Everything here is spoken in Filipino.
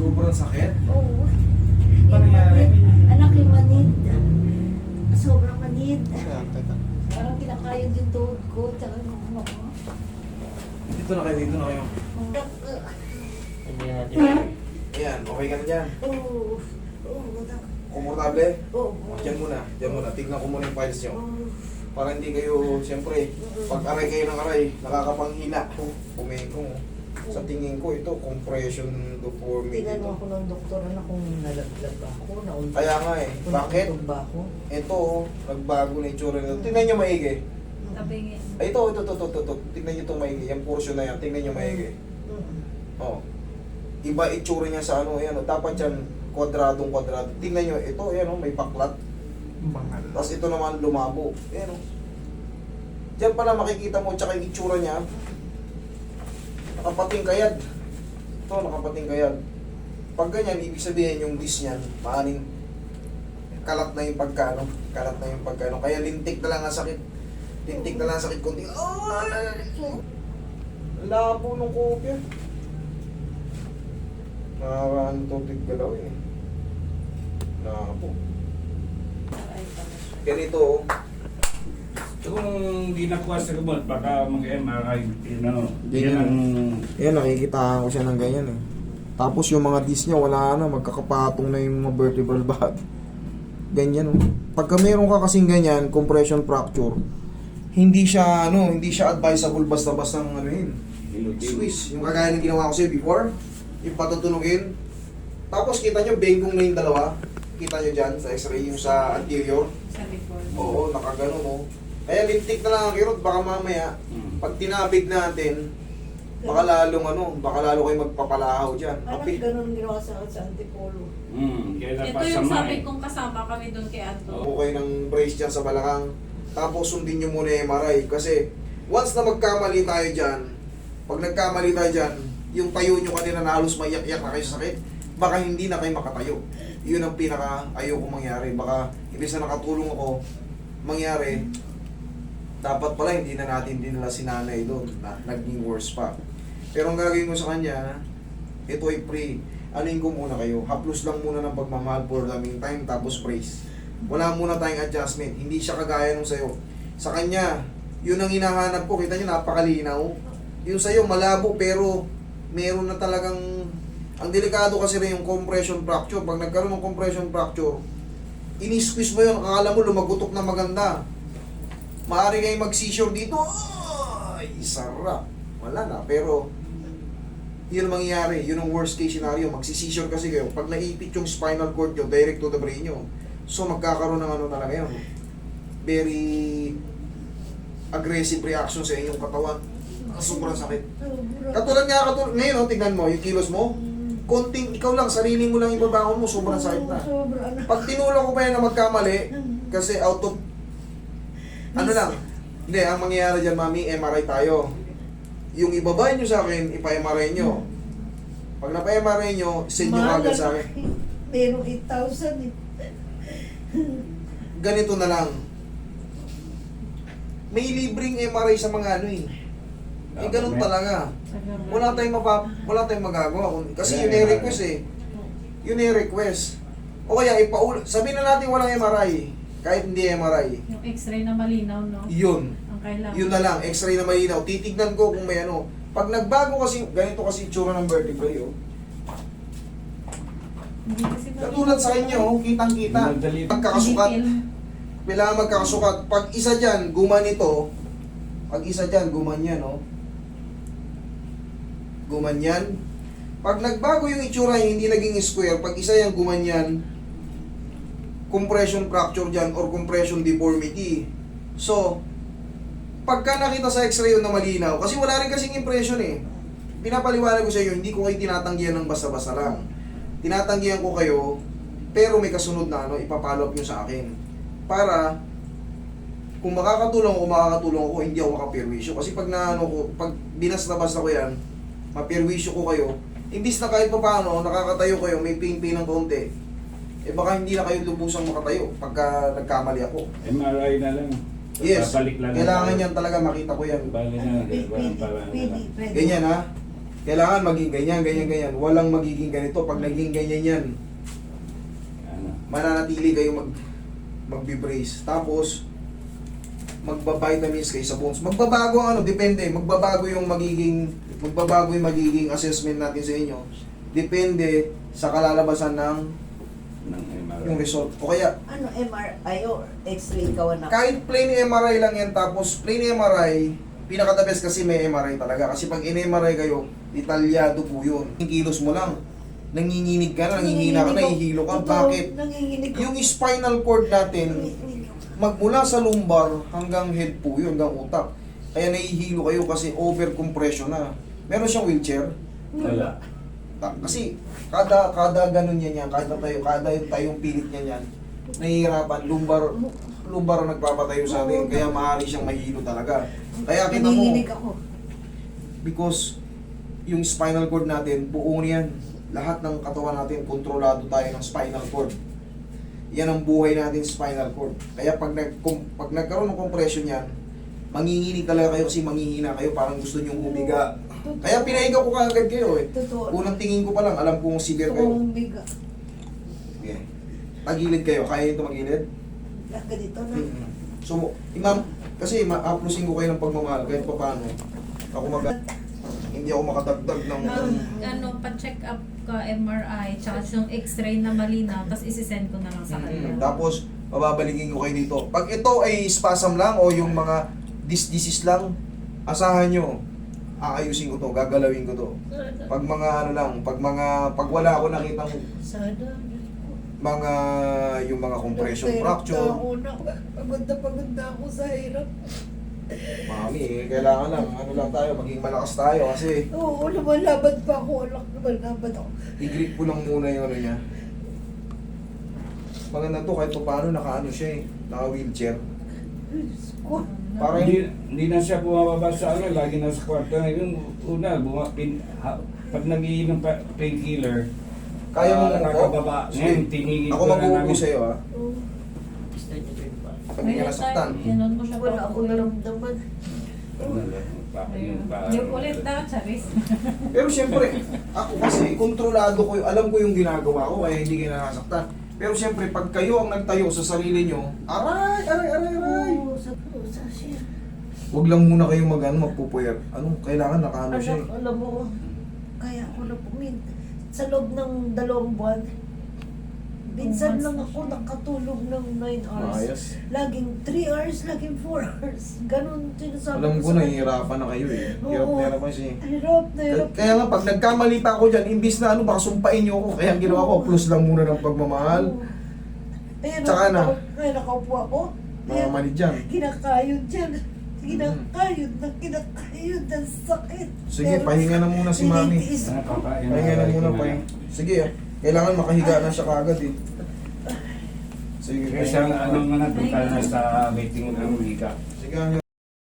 Sobrang sakit. Oo. Paano nangyari? Anak yung manid. Sobrang manid. Ayan. Parang kinakayod yung tuhod ko. Tsaka yung ano ko. Dito na kayo, dito na kayo. Ayan, okay ka na dyan. Oo. Oo. Komportable? Oo. Diyan muna, diyan muna. Tignan ko muna yung files nyo. Para hindi kayo, siyempre, pag aray kayo ng aray, nakakapanghila. Kumain ko. Sa tingin ko, ito, compression deformity. Tingnan mo ako ng doktor na kung nalaglag ba ako, naunta. Kaya nga eh, kung bakit? ba ako? Ito, oh, nagbago na yung tsura nito. Tingnan nyo maigi. Tabingin. Ay, ito, ito, ito, ito, ito, ito. Tingnan nyo itong maigi. Yung portion na yan, tingnan nyo maigi. Mm. Oh. Iba itsura niya sa ano, yan. oh. Dapat yan, kwadradong kwadrado. Tingnan nyo, ito, yan, oh, may paklat. Tapos ito naman lumabo. Yan, oh. Diyan pala makikita mo, tsaka yung itsura niya. Nakapating kayad. Ito, nakapating kayad. Pag ganyan, ibig sabihin yung disc niyan, maaning kalat na yung pagkano. Kalat na yung pagkano. Kaya lintik na lang ang sakit. Lintik na lang ang sakit konti. Ay! Labo ng kopya. Nakakaano to tigalaw eh. Labo. Ganito oh. Kung di nakuha sa gamot, baka mag-MRI. You know, Ganyan. yan ang... Yan, nakikita ko siya ng ganyan eh. Tapos yung mga disc niya, wala na, magkakapatong na yung mga vertebral body. Ganyan oh. Pagka meron ka kasing ganyan, compression fracture, hindi siya, ano, hindi siya advisable basta-basta ng ano yun. Swiss, yung kagaya ng ginawa ko sa'yo before, yung patutunugin. Tapos kita nyo, bengkong na yung dalawa. Kita nyo dyan sa x-ray, yung sa anterior. Sa likod. Oo, nakaganon oh. Kaya lintik na lang ang kirot, baka mamaya, Mm. pag tinabig natin, baka lalong ano, baka lalo kayo magpapalahaw dyan. Parang Kapi. ganun ginawa sa sa Antipolo. Mm, kaya Ito yung sabi eh. kong kasama kami doon kay Ato. Buko kayo ng brace dyan sa balakang. Tapos sundin nyo muna yung MRI. Kasi once na magkamali tayo dyan, pag nagkamali tayo dyan, yung tayo nyo kanina na halos maiyak-iyak na kayo sa sakit, baka hindi na kayo makatayo. Yun ang pinaka ayoko mangyari. Baka ibig na nakatulong ako, mangyari, dapat pala hindi na natin dinala si nanay doon. Na, naging worse pa. Pero ang gagawin ko sa kanya, ito ay pre. Anuin ko muna kayo. Haplos lang muna ng pagmamahal for the meantime, tapos brace. Wala muna tayong adjustment. Hindi siya kagaya nung sa'yo. Sa kanya, yun ang hinahanap ko. Kita nyo, napakalinaw. Yung sa'yo, malabo, pero meron na talagang... Ang delikado kasi rin yung compression fracture. Pag nagkaroon ng compression fracture, ini-squeeze mo yun, akala mo lumagutok na maganda. Maaari kayo mag-seizure dito. Ay, sarap. Wala na. Pero, yun ang mangyayari. Yun ang worst case scenario. Magsi-seizure kasi kayo. Pag naipit yung spinal cord nyo, direct to the brain nyo. So, magkakaroon ng ano talaga yun. Very aggressive reaction sa inyong katawan. Sobrang sakit. Katulad nga, katulad, ngayon, oh, tingnan mo, yung kilos mo, konting, ikaw lang, sarili mo lang ibabangon mo, sobrang sakit na. Na. Pag tinulong ko pa yan na magkamali, kasi out of, ano lang, hindi, ang mangyayari dyan, mami, MRI tayo. Yung ibabay nyo sa akin, ipa-MRI nyo. Pag napa-MRI nyo, send nyo agad sa akin. Merong 8,000 eh. Ganito na lang. May libreng MRI sa mga ano eh. Eh, ganun talaga. Wala tayong mapa, wala tayong magagawa. Kung- Kasi yun yung request eh. Yun yung request. O kaya, ipaul sabihin na natin walang MRI. Kahit hindi MRI. Yung x-ray na malinaw, no? Yun. Ang kailangan. Yun na lang, x-ray na malinaw. Titignan ko kung may ano. Pag nagbago kasi, ganito kasi itsura ng vertebrae, oh. Hindi kasi Katulad sa inyo, oh, kitang-kita. Hindi kailangan magkakasukat. Pag isa dyan, gumanito. Pag isa dyan, gumanyan, oh. Gumanyan. Pag nagbago yung itsura hindi naging square, pag isa yan gumanyan, compression fracture dyan or compression deformity. So, pagka nakita sa x-ray yun na malinaw, kasi wala rin kasing impression eh. Pinapaliwanag ko sa inyo, hindi ko kayo tinatanggihan ng basta-basta lang. Tinatanggihan ko kayo, pero may kasunod na ano, ipapollow up nyo sa akin. Para, kung makakatulong ako, makakatulong ako, hindi ako makapirwisyo. Kasi pag na, ano ko, pag binasta-basta ko yan, mapirwisyo ko kayo, imbis na kahit pa paano, nakakatayo kayo, may pain-pain ng konti, eh baka hindi na kayo lubusang makatayo pagka nagkamali ako. MRI na lang. Yes, Babalik lang. kailangan yan talaga makita ko yan. Balik na. Pwede, parang- parang- pwede, pwede. Ganyan ha. Kailangan maging ganyan, ganyan, ganyan. Walang magiging ganito. Pag naging ganyan yan, Ano? mananatili kayo mag magbi-brace. Tapos, magba-vitamins kayo sa bones. Magbabago ang ano, depende. Magbabago yung magiging, magbabago yung magiging assessment natin sa inyo. Depende sa kalalabasan ng Ng MRI. yung result. O kaya, Ano, MRI o X-ray ka na? kahit plain MRI lang yan, tapos plain MRI, pinaka the best kasi may MRI talaga. Kasi pag in-MRI kayo, detalyado po yun. Yung kilos mo lang, nanginginig ka na, nangingina ka, nahihilo ka. Bakit? Nanginginig. Yung spinal cord natin, magmula sa lumbar hanggang head po yun, hanggang utak. Kaya nahihilo kayo kasi over compression na. Meron siyang wheelchair. Wala. Kasi kada kada ganun yan yan, kada tayo, kada yung tayong pilit niyan yan, nahihirapan, lumbar, lumbar ang nagpapatayo sa atin, kaya maaari siyang mahilo talaga. Kaya kita mo, Nanginginig ako. because yung spinal cord natin, buo niyan. Lahat ng katawan natin, kontrolado tayo ng spinal cord. Yan ang buhay natin, spinal cord. Kaya pag, nag, kum- pag nagkaroon ng compression yan, manginginig talaga kayo kasi manghihina kayo, parang gusto nyong humiga. Totoo. Kaya pinahiga ko kaagad kayo eh. Totoo. Unang tingin ko pa lang, alam kong severe kayo. Totoong biga. Sige. Tagilid kayo, kaya ito magilid? Ah, Ganito na. Mm-hmm. So, imam, kasi ma-uplosin ko kayo ng pagmamahal, kahit pa paano. Ako mag hindi ako makadagdag ng... Um, ano, pa-check up ka MRI, tsaka yung x-ray na malinaw, tapos isi-send ko na lang sa Mm, kanya. Tapos, pababaligin ko kayo dito. Pag ito ay spasm lang o yung mga dis disease lang, asahan nyo, aayusin ko to, gagalawin ko to. Pag mga ano lang, pag mga, pag wala ako nakitang Sana. mga, yung mga compression fracture. Pagod na pagod na ako sa hirap. mami, eh, kailangan lang, ano lang tayo, maging malakas tayo kasi Oo, lumalaban pa ako. Alak, lumalaban ako. i-grip ko lang muna yung ano niya. Maganda to, kahit pa paano, naka ano siya eh, naka wheelchair. Diyos ko. Parang, Hindi, hindi na siya bumababa sa ano, lagi na sa kwarto. Yung una, buma, pin, ha, pag nagiinom pa painkiller, kaya mo ah, umupo? nakakababa. Sige. Ngayon, tinigil Ako ko na mag-uupo namin. sa'yo ah. Pag hindi ka nasaktan. Ganun mo siya Wala ako naramdaman. Pa- yung pa- Yung ulit na, Charis. Pero siyempre, ako kasi, kontrolado ko, yung- alam ko yung ginagawa ko, kaya hindi kayo nasaktan. Pero siyempre, pag kayo ang nagtayo sa sarili nyo, aray, aray, aray, aray. Oo, sa pusa siya. Huwag lang muna kayo mag, ano, magpupuyer. Anong kailangan nakaano siya Anak, eh. alam mo, kaya ako na pumin. Sa loob ng dalawang buwan, minsan lang ako nakatulog ng 9 hours. Maayos. Laging 3 hours, laging 4 hours. Ganon sinasabi Alam ko sa na, kayo eh. Hirap Oo. na hirap kasi. Hirap na hirap. Kaya nga, pag nagkamali pa ako dyan, imbis na ano, baka sumpain nyo ako. Kaya ang ginawa ko, plus lang muna ng pagmamahal. Oo. Ayan, Tsaka na. Kaya nakaupo ako. Mga mali dyan. Kinakayod dyan. Kinakayod na kinakayod ng sakit. Sige, Pero pahinga na muna si mami. tinitiis Ah, ko. Pahinga na muna, pahinga. Sige ah. Kailangan makahiga na siya kagad eh. Sige, Kaya siya, ano nga total na sa waiting ng wika. Sige,